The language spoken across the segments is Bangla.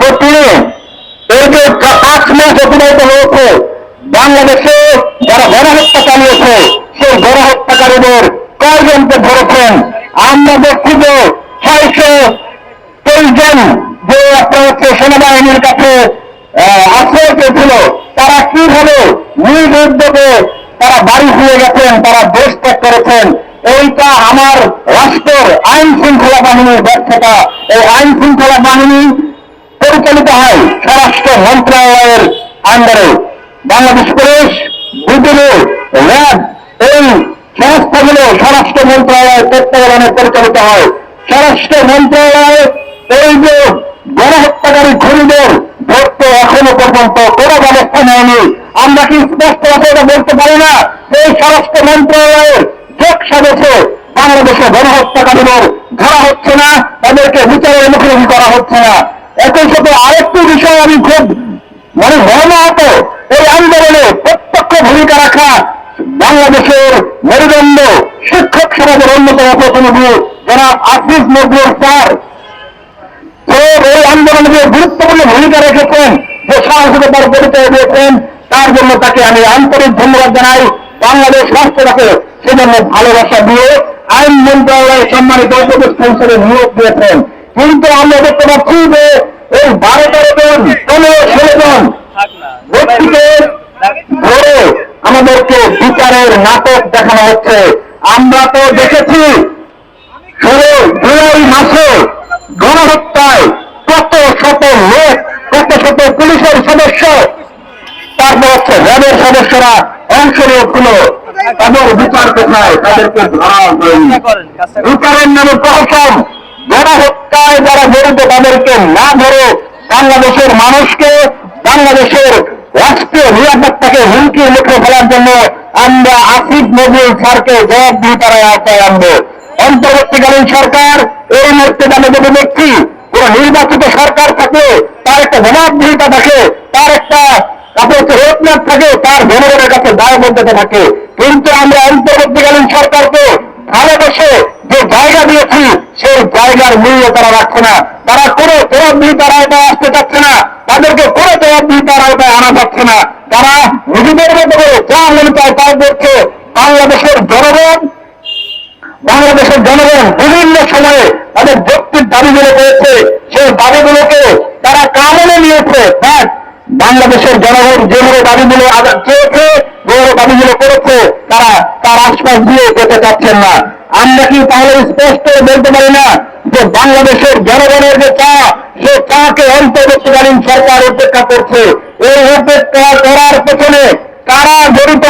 যে এই যে পাঁচ মাস অতিবাহিত হয়েছে, বাংলাদেশে যারা গণহত্যা চালিয়েছে, সেই গণহত্যাকারীদের কয়জনকে ধরেছেন? আমরা দেখছি ছয়শো তেইশ জন যে আপনার হচ্ছে সেনাবাহিনীর কাছে আশ্রয় পেয়েছিল, তারা কীভাবে নিজ উদ্যোগে তারা বাড়ি ফিরে গেছেন, তারা দেশ ত্যাগ করেছেন? এইটা আমার রাষ্ট্রের আইন শৃঙ্খলা বাহিনীর ব্যর্থতা। এই আইন শৃঙ্খলা বাহিনী পরিচালিত হয় স্বরাষ্ট্র মন্ত্রণালয়ের আন্ডারে। বাংলাদেশ পুলিশ বিডিও র্যাব এই সংস্থাগুলো স্বরাষ্ট্র মন্ত্রণালয়ের তত্ত্বাবধানে পরিচালিত হয়। স্বরাষ্ট্র মন্ত্রণালয় এই যে গণহত্যাকারী খুনিদের ধরতে এখনও পর্যন্ত কোনো ব্যবস্থা নেয়নি। আমরা কি স্পষ্ট ভাবে এটা বলতে পারি না? এই স্বরাষ্ট্র মন্ত্রণালয়ের যোগ সদস্য বাংলাদেশে গণহত্যাকারীদের। ধরা হচ্ছে না, তাদেরকে বিচারের মুখোমুখি করা হচ্ছে না। একই সাথে আরেকটি বিষয় আমি খুব মানে মর্মাহত এই আন্দোলনে প্রত্যক্ষ ভূমিকা রাখা বাংলাদেশের মেরুদণ্ড শিক্ষক সমাজের অন্যতম প্রতিনিধি জনাব আসিফ নজরুল স্যার। তো এই আন্দোলনে যে গুরুত্বপূর্ণ ভূমিকা রেখেছেন, যে সাহসিকতার পরিচয় দিয়েছেন, তার জন্য তাকে আমি আন্তরিক ধন্যবাদ জানাই। বাংলাদেশ রাষ্ট্র তাকে সেজন্য ভালোবাসা দিয়ে আইন মন্ত্রণালয়ের সম্মানিত উপদেষ্টা হিসেবে নিয়োগ দিয়েছেন। কিন্তু আমরা দেখতে পাচ্ছি যে এই বারো তেরো জন পনেরো ষোলো জন ব্যক্তিকে ধরে আমাদেরকে বিচারের নাটক দেখানো হচ্ছে। আমরা তো দেখেছি শুরু জুলাই মাসে গণহত্যায় কত শত লোক কত শত পুলিশের সদস্য তারপর হচ্ছে। র্যাবের সদস্যরা অংশ নিয়েছিল তাদের বিচার কোথায়? তাদেরকে ধরা বিচারের নামে প্রহসন গণহত্যায় যারা জড়িত, তাদেরকে না ধরে বাংলাদেশের মানুষকে, বাংলাদেশের রাষ্ট্রীয় নিরাপত্তাকে হুমকির মুখে ফেলার জন্য আমরা আসিফ নজরুল স্যারকে জবাবদিহিতার আওতায় আনব। অন্তর্বর্তীকালীন সরকার এই মুহূর্তে আমি যদি দেখছি কোন নির্বাচিত সরকার থাকে, তার একটা জবাবদিহিতা থাকে, তার একটা তারপর হচ্ছে রোডম্যাপ থাকে, তার জনগণের কাছে দায়বদ্ধতা থাকে। কিন্তু আমরা অন্তর্বর্তীকালীন সরকারকে ভালোবেসে যে জায়গা দিয়েছি সেই জায়গার মূল্য তারা রাখছে না। তারা কোনো জবাবদিহিতার আওতায় আসতে চাচ্ছে না। তাদেরকে কোনো জবাবদিহিতার আওতায় আনা যাচ্ছে না। তারা নিজেদের মতো করে যা মনে চায় তাই করছে। বাংলাদেশের জনগণ বাংলাদেশের জনগণ বিভিন্ন সময়ে তাদের যৌক্তিক দাবিগুলো করেছে। সেই দাবিগুলোকে তারা কামনে নিয়েছে। বাট বাংলাদেশের জনগণ যেভাবে দাবিগুলো চেয়েছে, যেভাবে দাবিগুলো করেছে, তারা তার আশপাশ দিয়ে যেতে চাচ্ছেন না। আমরা কি তাহলে স্পষ্ট বলতে পারি না? যে বাংলাদেশের জনগণের যে চা সে চাকে অন্তর্বর্তীকালীন সরকার উপেক্ষা করছে। এই উপেক্ষা করার পেছনে কারা জড়িত?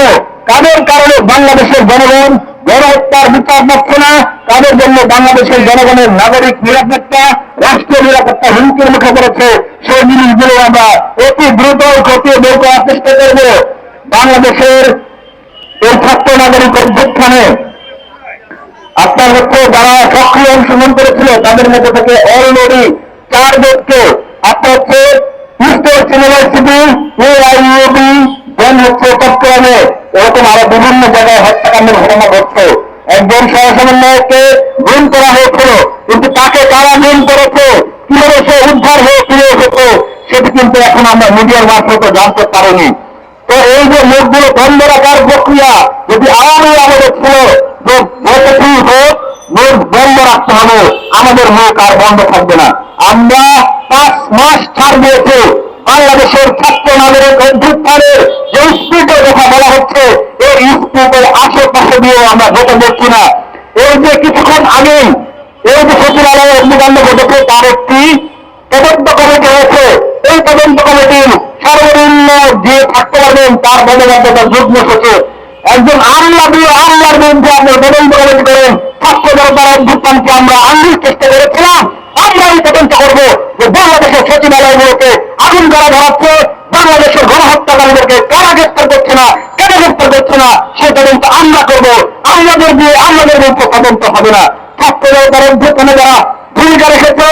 কাদের কারণে বাংলাদেশের জনগণ গণহত্যার বিচার পাচ্ছে না? তাদের জন্য বাংলাদেশের জনগণের নাগরিক নিরাপত্তা রাষ্ট্রীয় নিরাপত্তা হুমকির মুখে পড়েছে? সেই জিনিসগুলো আমরা অতি দ্রুত খতিয়ে বের করার চেষ্টা করব। বাংলাদেশের এই ছাত্র নাগরিক অভ্যুত্থানে আপনার হচ্ছে যারা সক্রিয় অংশগ্রহণ করেছিল, তাদের মধ্যে থেকে অলরেডি চারজনকে আপনার হচ্ছে ইস্টার্ন ইউনিভার্সিটি এআইইউবি দেন হচ্ছে চট্টগ্রামে এরকম আরও বিভিন্ন জায়গায় হত্যাকাণ্ডের ঘটনা ঘটছে। একজন সহসমন্বয়ককে গুম করা হয়েছিল, কিন্তু তাকে কারা গুম করেছে, কীভাবে সে উদ্ধার হয়ে ফিরে এসেছে, সেটি কিন্তু এখন আমরা মিডিয়ার মারফত জানতে পারিনি। তো এই যে মুখগুলো বন্ধ রাখার প্রক্রিয়া যদি আওয়ামী আমলে ছিল হোক মুখ রাখতে হবে। আমাদের মুখ আর বন্ধ থাকবে না। আমরা পাঁচ মাস ছাড় বাংলাদেশের ছাত্র নাগরিক অভ্যুত্থানের যে স্পিডের কথা বলা হচ্ছে, এই স্পিডের আশেপাশে দিয়েও আমরা যেতে দেখছি না। এই যে কিছুক্ষণ আগেই এই যে সচিবালয়ে অগ্নিকাণ্ড ঘটেছে, তার একটি তদন্ত কমিটি হয়েছে এই তদন্ত কমিটির সর্বনিম্ন যে থাকতে পারবেন, তার পদবদ্ধতা যুগ্ম সচিব একজন আমলা দিয়ে আমলার বিরুদ্ধে আপনার তদন্ত কমিটি করেন ছাত্র জনতার অভ্যুত্থানকে আমরা আঙ্গুল চেষ্টা করেছিলাম, আমরা এই তদন্ত করব যে বাংলাদেশের সচিবালয়গুলোকে আগুন করা ধরাচ্ছে, বাংলাদেশের গণহত্যাকারীদেরকে কারা গ্রেফতার করছে না, কেন গ্রেফতার করছে না সে তদন্ত আমরা করব। আমাদের দিয়ে আমাদের বিরুদ্ধে তদন্ত হবে না। ছাত্র জনতার অভ্যুত্থানে যারা ভূমিকা রেখেছে,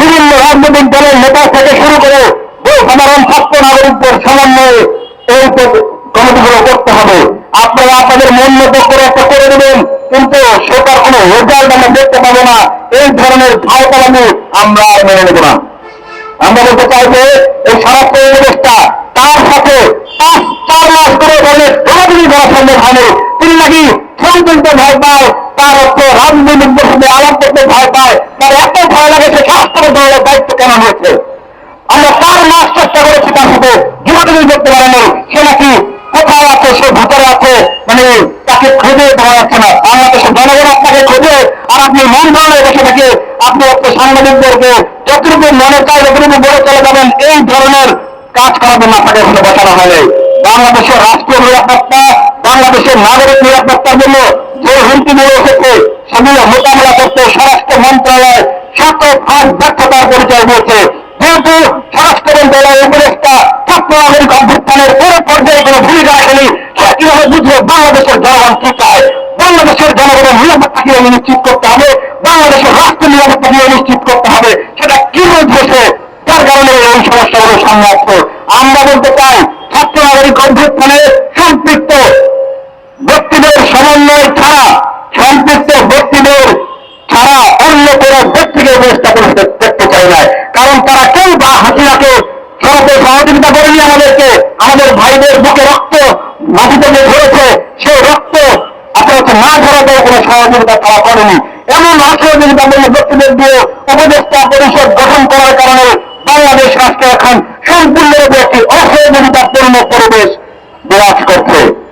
বিভিন্ন রাজনৈতিক দলের নেতা থেকে শুরু করে সাধারণ ছাত্র নাগরিকদের সমন্বয়ে এই কমিটিগুলো করতে হবে আপনারা মতো করে একটা করে দেবেন, কিন্তু সেটার কোনো রেজাল্ট আমরা দেখতে পাবো না। এই ধরনের ভাওতালামি আমরা আর মেনে নেব না। আমরা বলতে চাই যে, এই স্বরাষ্ট্র উপদেষ্টা, তার সাথে পাঁচ, চার মাস করে বলে দৌড়াদৌড়ি করা সম্ভব হয়নি। তিনি নাকি তুলতে ভয় পায়, তার হচ্ছে রাজনৈতিক সাথে আলাপ করতে ভয় পায়, তার এত ভয় লাগে সে স্বাস্থ্য দলের দায়িত্ব কেন হয়েছে আমরা চার মাস চেষ্টা করেছি তার সাথে যোগাযোগ করতে পারেনি সে নাকি কোথায় আছে, সে ভিতরে আছে মানে তাকে খুঁজে পাওয়া যাচ্ছে না। বাংলাদেশের জনগণ আপনাকে খুঁজে আর আপনি মন ধরনের বসে থেকে আপনি হচ্ছে সাংবাদিকদেরকে যতটুকু মনে চাই যতটুকু বলে চলে যাবেন, এই ধরনের কাজ করাবেন তাকে এখানে বসানো হলে বাংলাদেশের রাষ্ট্রীয় নিরাপত্তা, বাংলাদেশের নাগরিক নিরাপত্তার জন্য যে হুমকিগুলো এসেছে, সেগুলো মোকাবিলা করতে স্বরাষ্ট্র মন্ত্রণালয় শত ফাঁক ব্যর্থতার পরিচয় দিয়েছে। যেহেতু স্বরাষ্ট্র মন্ত্রণালয়ের উপদেষ্টা ছাত্র নাগরিক অভ্যুত্থানের পুরো বাংলাদেশের জনগণের নিরাপত্তা কীভাবে নিশ্চিত করতে হবে, বাংলাদেশের রাষ্ট্র নিরাপত্তা কীভাবে নিশ্চিত করতে হবে, সেটা কি বুঝেছে যার কারণে এই সমস্যাগুলো সামনে আসছে আমরা বলতে চাই, ছাত্র নাগরিক অভ্যুত্থানে সম্পৃক্ত ব্যক্তিদের সমন্বয় ছাড়া, সম্পৃক্ত ব্যক্তিদের ছাড়া অন্য কোনো ব্যক্তিকে চেষ্টা করে দেখতে চাই না। কারণ তারা কেউ বা হাসিনাকে সরতে সহযোগিতা করেনি আমাদেরকে। আমাদের ভাইদের বুকে রক্ত মাটি থেকে ধরেছে, সেই রক্ত না ধরাতেও কোনো সহযোগিতা তারা করেনি। এমন অসহযোগিতা বলে ব্যক্তিদের দিয়ে উপদেষ্টা পরিষদ গঠন করার কারণে বাংলাদেশ রাষ্ট্র এখন সম্পূর্ণরূপে একটি অসহযোগিতাপূর্ণ পরিবেশ বিরাজ করছে।